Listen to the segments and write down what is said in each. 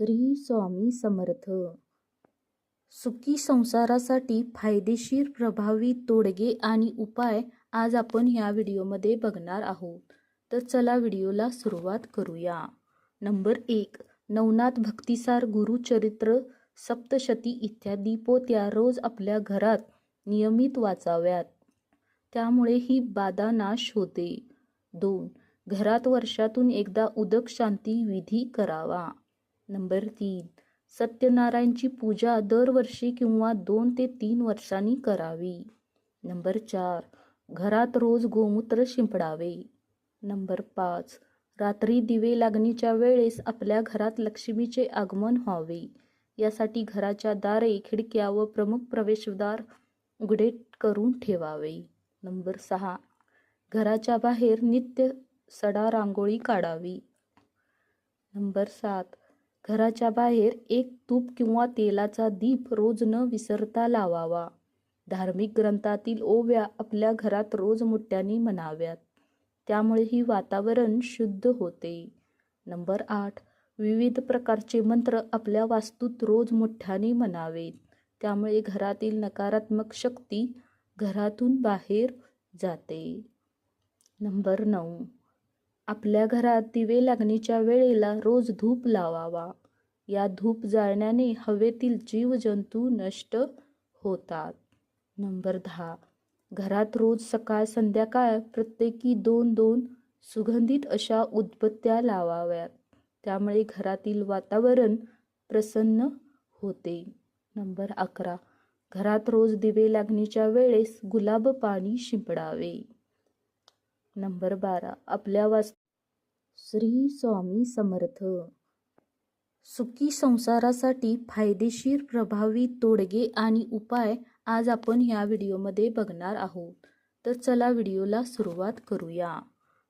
श्री स्वामी समर्थ. सुखी संसारासाठी फायदेशीर प्रभावी तोडगे आणि उपाय आज आपण ह्या व्हिडिओमध्ये बघणार आहोत. तर चला व्हिडिओला सुरुवात करूया. नंबर एक नवनाथ भक्तिसार गुरुचरित्र सप्तशती इत्यादी पोत्या रोज आपल्या घरात नियमित वाचाव्यात. त्यामुळे ही बाधा नाश होते. दोन घरात वर्षातून एकदा उदक शांती विधी करावा. नंबर तीन. सत्यनारायणची पूजा दरवर्षी किंवा दोन ते तीन वर्षांनी करावी. नंबर चार. घरात रोज गोमूत्र शिंपडावे. नंबर पाच. रात्री दिवे लागणीच्या वेळेस आपल्या घरात लक्ष्मीचे आगमन व्हावे. यासाठी घराच्या दारे खिडक्या व प्रमुख प्रवेशद्वार उघडे करून ठेवावे. नंबर सहा. घराच्या बाहेर नित्य सडा रांगोळी काढावी. नंबर सात. घराच्या बाहेर एक तूप किंवा तेलाचा दीप रोज न विसरता लावावा. धार्मिक ग्रंथातील ओव्या आपल्या घरात रोज मोठ्याने म्हणाव्यात. त्यामुळे ही वातावरण शुद्ध होते. नंबर आठ. विविध प्रकारचे मंत्र आपल्या वास्तूत रोज मोठ्याने म्हणावेत. त्यामुळे घरातील नकारात्मक शक्ती घरातून बाहेर जाते. नंबर नऊ. आपल्या घरात दिवे लागणीच्या वेळेला रोज धूप लावावा. या धूप जाळण्याने हवेतील जीवजंतू नष्ट होतात. नंबर दहा. घरात रोज सकाळ संध्याकाळ प्रत्येकी दोन दोन सुगंधित अशा उदबत्त्या लावाव्यात. त्यामुळे घरातील वातावरण प्रसन्न होते. नंबर अकरा. घरात रोज दिवे लागणीच्या वेळेस गुलाब पाणी शिंपडावे. नंबर बारा. आपल्या वास श्री स्वामी समर्थ. सुखी संसारासाठी फायदेशीर प्रभावी तोडगे आणि उपाय आज आपण ह्या व्हिडिओमध्ये बघणार आहोत. तर चला व्हिडिओला सुरुवात करूया.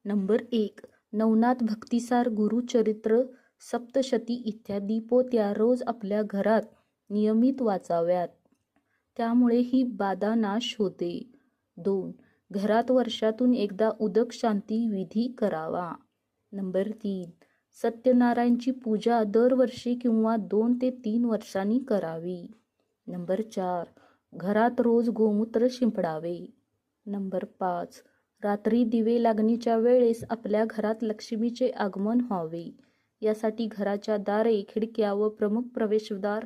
नंबर एक. नवनाथ भक्तिसार गुरुचरित्र सप्तशती इत्यादी पोत्या रोज आपल्या घरात नियमित वाचाव्यात. त्यामुळे ही बाधा नाश होते. दोन. घरात वर्षातून एकदा उदक शांती विधी करावा. नंबर तीन. सत्यनारायणची पूजा दरवर्षी किंवा दोन ते तीन वर्षांनी करावी. नंबर चार. घरात रोज गोमूत्र शिंपडावे. नंबर पाच. रात्री दिवे लागणीच्या वेळेस आपल्या घरात लक्ष्मीचे आगमन व्हावे. यासाठी घराच्या दारे खिडक्या व प्रमुख प्रवेशद्वार